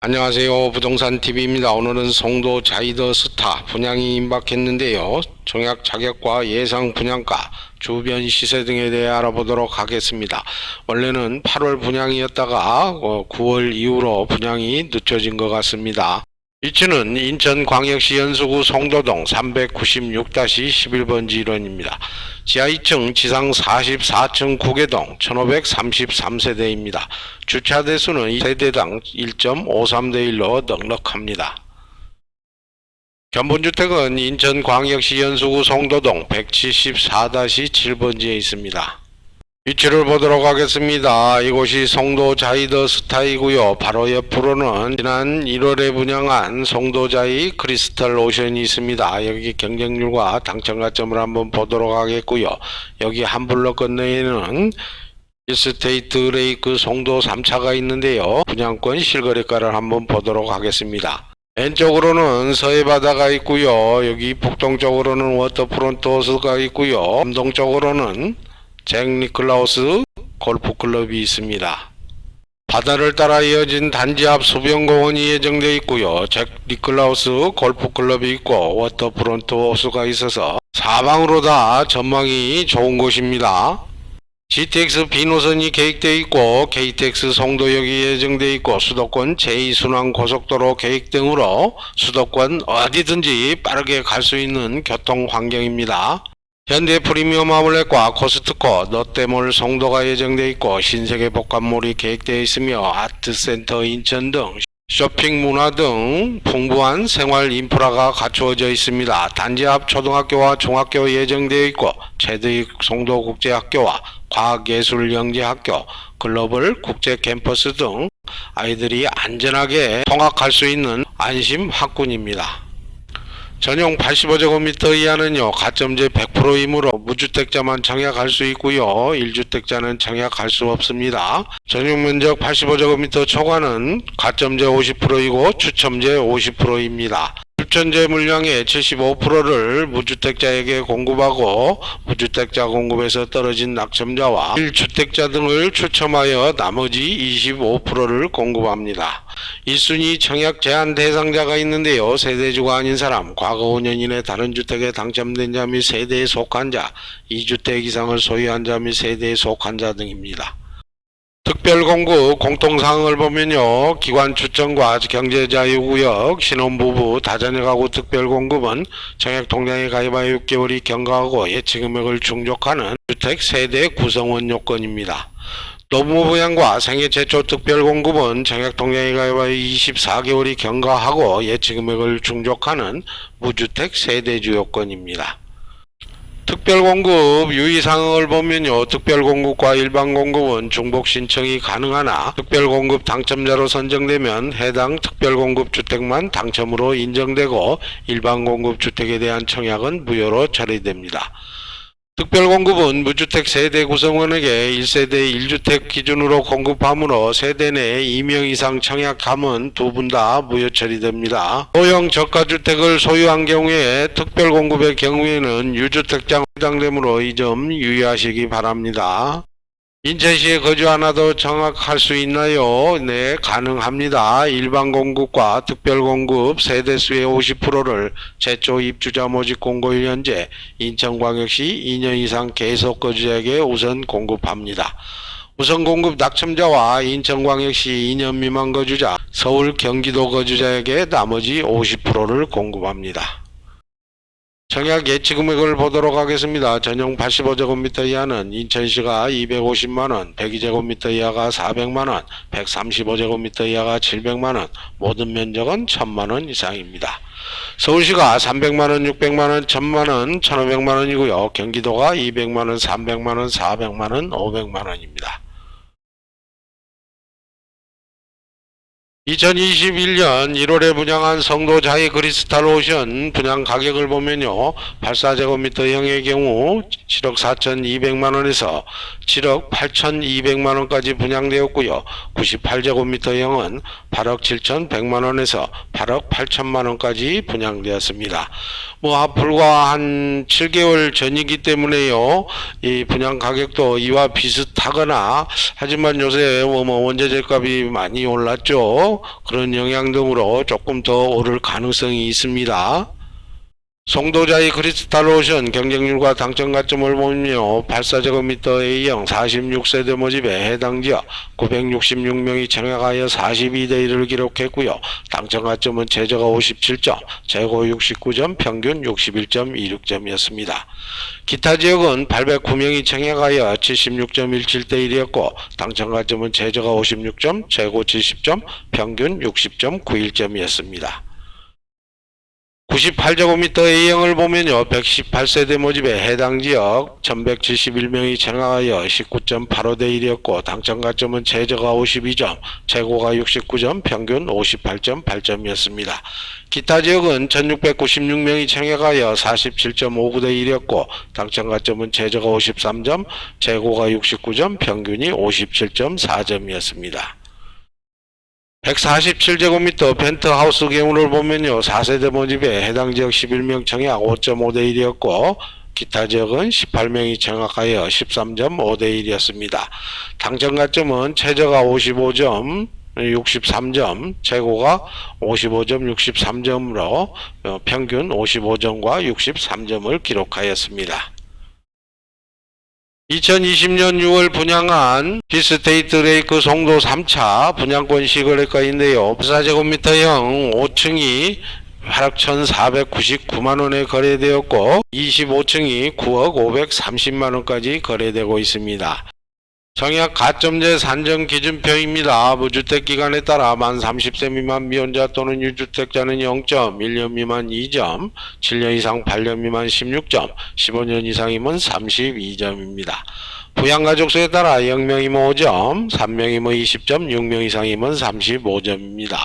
안녕하세요. 부동산 TV입니다. 오늘은 송도 자이더 스타 분양이 임박했는데요. 청약 자격과 예상 분양가, 주변 시세 등에 대해 알아보도록 하겠습니다. 원래는 8월 분양이었다가 어, 9월 이후로 분양이 늦춰진 것 같습니다. 위치는 인천광역시 연수구 송도동 396-11번지 일원입니다. 지하 2층, 지상 44층 구개동 1533세대입니다. 주차 대수는 세대당 1.53대 1로 넉넉합니다. 견본주택은 인천광역시 연수구 송도동 174-7번지에 있습니다. 위치를 보도록 하겠습니다. 이곳이 송도 자이더 스타이고요. 바로 옆으로는 지난 1월에 분양한 송도 자이 크리스탈 오션이 있습니다. 여기 경쟁률과 당첨 가점을 한번 보도록 하겠고요. 여기 한 블럭 건너에는 일스테이트 레이크 송도 3차가 있는데요. 분양권 실거래가를 한번 보도록 하겠습니다. 왼쪽으로는 서해 바다가 있고요. 여기 북동쪽으로는 워터프론트 호수가 있고요. 남동쪽으로는 잭 니클라우스 골프클럽이 있습니다. 바다를 따라 이어진 단지 앞 수변공원이 예정되어 있고요. 잭 니클라우스 골프클럽이 있고 워터프론트 호수가 있어서 사방으로 다 전망이 좋은 곳입니다. GTX B노선이 계획되어 있고 KTX 송도역이 예정되어 있고 수도권 제2순환 고속도로 계획 등으로 수도권 어디든지 빠르게 갈 수 있는 교통 환경입니다. 현대 프리미엄 아울렛과 코스트코, 롯데몰 송도가 예정되어 있고 신세계 복합몰이 계획되어 있으며 아트센터 인천 등 쇼핑 문화 등 풍부한 생활 인프라가 갖추어져 있습니다. 단지 앞 초등학교와 중학교 예정되어 있고 최대익 송도국제학교와 과학예술영재학교, 글로벌 국제 캠퍼스 등 아이들이 안전하게 통학할 수 있는 안심 학군입니다. 전용 85제곱미터 이하는요, 가점제 100%이므로 무주택자만 청약할 수 있고요, 1주택자는 청약할 수 없습니다. 전용 면적 85제곱미터 초과는 가점제 50%이고 추첨제 50%입니다. 추천제 물량의 75%를 무주택자에게 공급하고 무주택자 공급에서 떨어진 낙첨자와 1주택자 등을 추첨하여 나머지 25%를 공급합니다. 1순위 청약 제한 대상자가 있는데요. 세대주가 아닌 사람, 과거 5년 이내 다른 주택에 당첨된 자 및 세대에 속한 자, 2주택 이상을 소유한 자 및 세대에 속한 자 등입니다. 특별공급 공통사항을 보면요. 기관 추천과 경제자유구역, 신혼부부, 다자녀 가구 특별공급은 청약통장에 가입하여 6개월이 경과하고 예치금액을 충족하는 주택 세대 구성원 요건입니다. 노무부양과 생애 최초 특별공급은 청약통장에 가입하여 24개월이 경과하고 예치금액을 충족하는 무주택 세대주 요건입니다. 특별공급 유의사항을 보면요. 특별공급과 일반공급은 중복 신청이 가능하나 특별공급 당첨자로 선정되면 해당 특별공급 주택만 당첨으로 인정되고 일반공급 주택에 대한 청약은 무효로 처리됩니다. 특별공급은 무주택 세대 구성원에게 1세대 1주택 기준으로 공급하므로 세대 내 2명 이상 청약하면 두분 다 무효 처리됩니다. 소형 저가주택을 소유한 경우에 특별공급의 경우에는 유주택장 해당되므로 이 점 유의하시기 바랍니다. 인천시에 거주 하나도 청약할 수 있나요? 네, 가능합니다. 일반 공급과 특별 공급 세대수의 50%를 최초 입주자 모집 공고일 현재 인천광역시 2년 이상 계속 거주자에게 우선 공급합니다. 우선 공급 낙첨자와 인천광역시 2년 미만 거주자, 서울 경기도 거주자에게 나머지 50%를 공급합니다. 청약 예치 금액을 보도록 하겠습니다. 전용 85제곱미터 이하는 인천시가 250만원, 102제곱미터 이하가 400만원, 135제곱미터 이하가 700만원, 모든 면적은 1000만원 이상입니다. 서울시가 300만원, 600만원, 1000만원, 1500만원이고요. 경기도가 200만원, 300만원, 400만원, 500만원입니다. 2021년 1월에 분양한 성도 자이 크리스탈 오션 분양 가격을 보면요. 84제곱미터형의 경우 7억 4,200만 원에서 17억 8,200만 원까지 분양되었고요. 98제곱미터 형은 8억 7,100만 원에서 8억 8천만 원까지 분양되었습니다. 뭐 아, 불과 한 7개월 전이기 때문에요. 이 분양 가격도 이와 비슷하거나 하지만 요새 뭐, 뭐 원자재 값이 많이 올랐죠. 그런 영향 등으로 조금 더 오를 가능성이 있습니다. 송도자의 크리스탈 오션 경쟁률과 당첨 가점을 보면요. 84제곱미터 A형 46세대 모집에 해당 지역 966명이 청약하여 42대 1을 기록했고요. 당첨 가점은 최저가 57점, 최고 69점, 평균 61.26점이었습니다. 기타 지역은 809명이 청약하여 76.17대 1이었고 당첨 가점은 최저가 56점, 최고 70점, 평균 60.91점이었습니다. 98제곱미터 A형을 보면요. 118세대 모집에 해당 지역 1171명이 청하여 19.85대 1이었고 당첨 가점은 최저가 52점, 최고가 69점, 평균 58.8점이었습니다. 기타 지역은 1696명이 청약하여 47.59대 1이었고 당첨 가점은 최저가 53점, 최고가 69점, 평균이 57.4점이었습니다. 147제곱미터 펜트하우스 경우를 보면요. 4세대 모집에 해당 지역 11명 청약 5.5대 1이었고 기타 지역은 18명이 청약하여 13.5대 1이었습니다. 당첨 가점은 최저가 55점 63점, 최고가 55점 63점으로 어, 평균 55점과 63점을 기록하였습니다. 2020년 6월 분양한 비스테이트 레이크 송도 3차 분양권 시거래가인데요. 4제곱미터형 5층이 8억 1,499만 원에 거래되었고 25층이 9억 530만 원까지 거래되고 있습니다. 청약 가점제 산정 기준표입니다. 무주택 기간에 따라 만 30세 미만 미혼자 또는 유주택자는 0.1년 미만 2점, 7년 이상 8년 미만 16점, 15년 이상이면 32점입니다. 부양가족 수에 따라 0명이면 5점, 3명이면 20점, 6명 이상이면 35점입니다.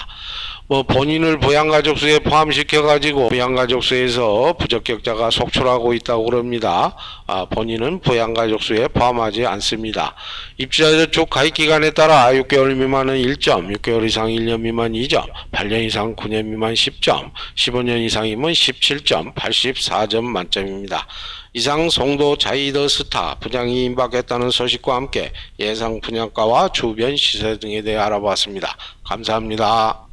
뭐 본인을 부양가족 수에 포함시켜 가지고 부양가족 수에서 부적격자가 속출하고 있다고 그럽니다. 아, 본인은 부양가족 수에 포함하지 않습니다. 입주자저축 가입 기간에 따라 6개월 미만은 1점, 6개월 이상 1년 미만 2점, 8년 이상 9년 미만 10점, 15년 이상이면 17점, 84점 만점입니다. 이상 송도 자이더 스타 분양이 임박했다는 소식과 함께 예상 분양가와 주변 시세 등에 대해 알아보았습니다. 감사합니다.